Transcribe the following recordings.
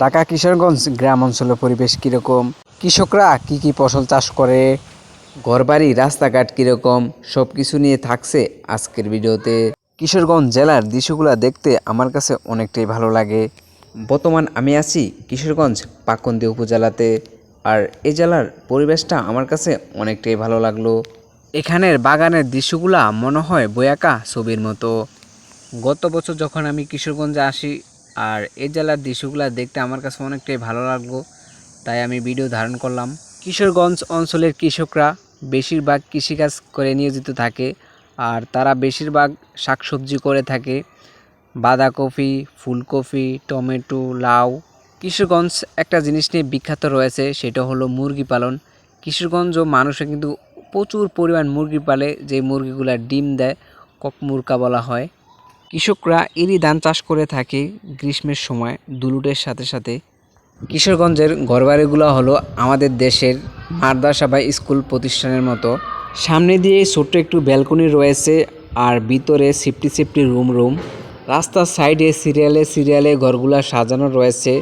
ঢাকা কিশোরগঞ্জ গ্রাম অঞ্চলের পরিবেশ কীরকম? কৃষকরা কি কি ফসল চাষ করে? ঘরবাড়ি, রাস্তাঘাট কীরকম? সব কিছু নিয়ে থাকছে আজকের ভিডিওতে। কিশোরগঞ্জ জেলার দৃশ্যগুলো দেখতে আমার কাছে অনেকটাই ভালো লাগে। বর্তমান আমি আছি কিশোরগঞ্জ পাকন্দি উপজেলাতে আর এই জেলার পরিবেশটা আমার কাছে অনেকটাই ভালো লাগল। এখানের বাগানের দৃশ্যগুলা মনে হয় বয়াকা ছবির মতো। গত বছর যখন আমি কিশোরগঞ্জে আসি আর এই জেলার দৃশ্যগুলো দেখতে আমার কাছে অনেকটাই ভালো লাগল, তাই আমি ভিডিও ধারণ করলাম। কিশোরগঞ্জ অঞ্চলের কৃষকরা বেশিরভাগ কৃষিকাজ করে নিয়োজিত থাকে, আর তারা বেশিরভাগ শাকসবজি করে থাকে। বাঁধাকপি, ফুলকপি, টমেটো, লাউ। কিশোরগঞ্জ একটা জিনিস নিয়ে বিখ্যাত রয়েছে, সেটা হলো মুরগি পালন। কিশোরগঞ্জ মানুষে কিন্তু প্রচুর পরিমাণ মুরগি পালে যে মুরগিগুলা ডিম দেয়, কক মুরগা বলা হয়। কৃষকরা এরই ধান চাষ করে থাকে গ্রীষ্মের সময়। দুলুটের সাথে সাথে কিশোরগঞ্জের ঘরবাড়িগুলো হলো আমাদের দেশের মাদ্রাসা বা স্কুল প্রতিষ্ঠানের মতো। সামনে দিয়ে ছোট্ট একটু ব্যালকনি রয়েছে আর ভিতরে সেফটি সেফটি রুম রুম। রাস্তার সাইডে সিরিয়ালে সিরিয়ালে ঘরগুলা সাজানো রয়েছে।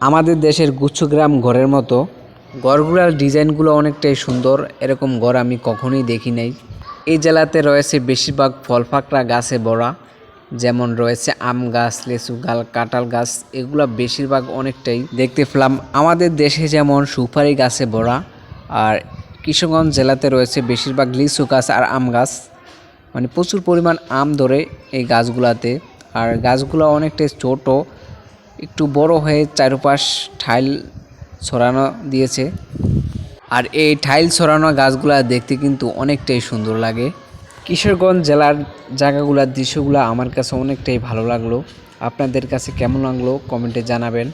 আমাদের দেশের গুচ্ছগ্রাম ঘরের মতো। ঘরগুলার ডিজাইনগুলো অনেকটাই সুন্দর, এরকম ঘর আমি কখনোই দেখি নাই এই জেলাতে রয়েছে বেশিরভাগ ফল ফাকড়া গাছে ভরা। যেমন রয়েছে আম গাছ, লেচু গাল কাঁঠাল গাছ, এগুলা বেশিরভাগ অনেকটাই দেখতে পেলাম। আমাদের দেশে যেমন সুপারি গাছে ভরা আর কিশোরগঞ্জ জেলাতে রয়েছে বেশিরভাগ লিচু গাছ আর আম গাছ। মানে প্রচুর পরিমাণ আম ধরে এই গাছগুলাতে, আর গাছগুলো অনেকটাই ছোট, একটু বড় হয়ে চারপাশ ঠাইল ছড়ানো দিয়েছে। আর এই ঠাইল ছড়ানো গাছগুলা দেখতে কিন্তু অনেকটাই সুন্দর লাগে। কিশোরগঞ্জ জেলার জায়গাগুলার দৃশ্যগুলো আমার কাছে অনেকটাই ভালো লাগল। আপনাদের কাছে কেমন লাগল? কমেন্টে জানাবেন।